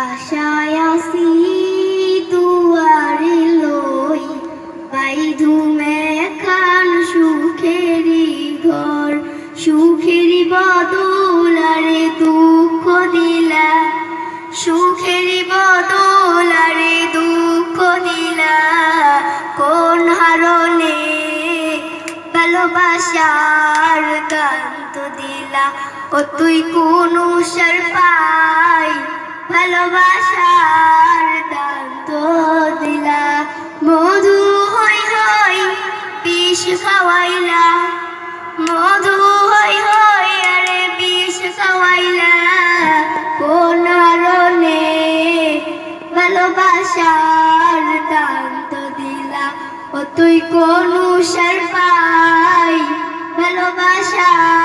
আশায় আসি দুয়ারে লই বাইধুমে খান সুখেরি ঘর, সুখেরি বদল আরে দুঃখ দিলা, সুখেরি বদল আরে দুঃখ দিলা, কোন হারণে ভালোবাসার কান্ত দিলা, ও তুই কোন পাই ভালোবাসার দান্ত দিলা। মধু হই হই বিষ খাওয়াইলা। মধু হই হই আরে বিষ খাওয়াইলা। কোন আরনে ভালোবাসার দান্ত দিলা। ও তুই কোন সার পাই ভালোবাসার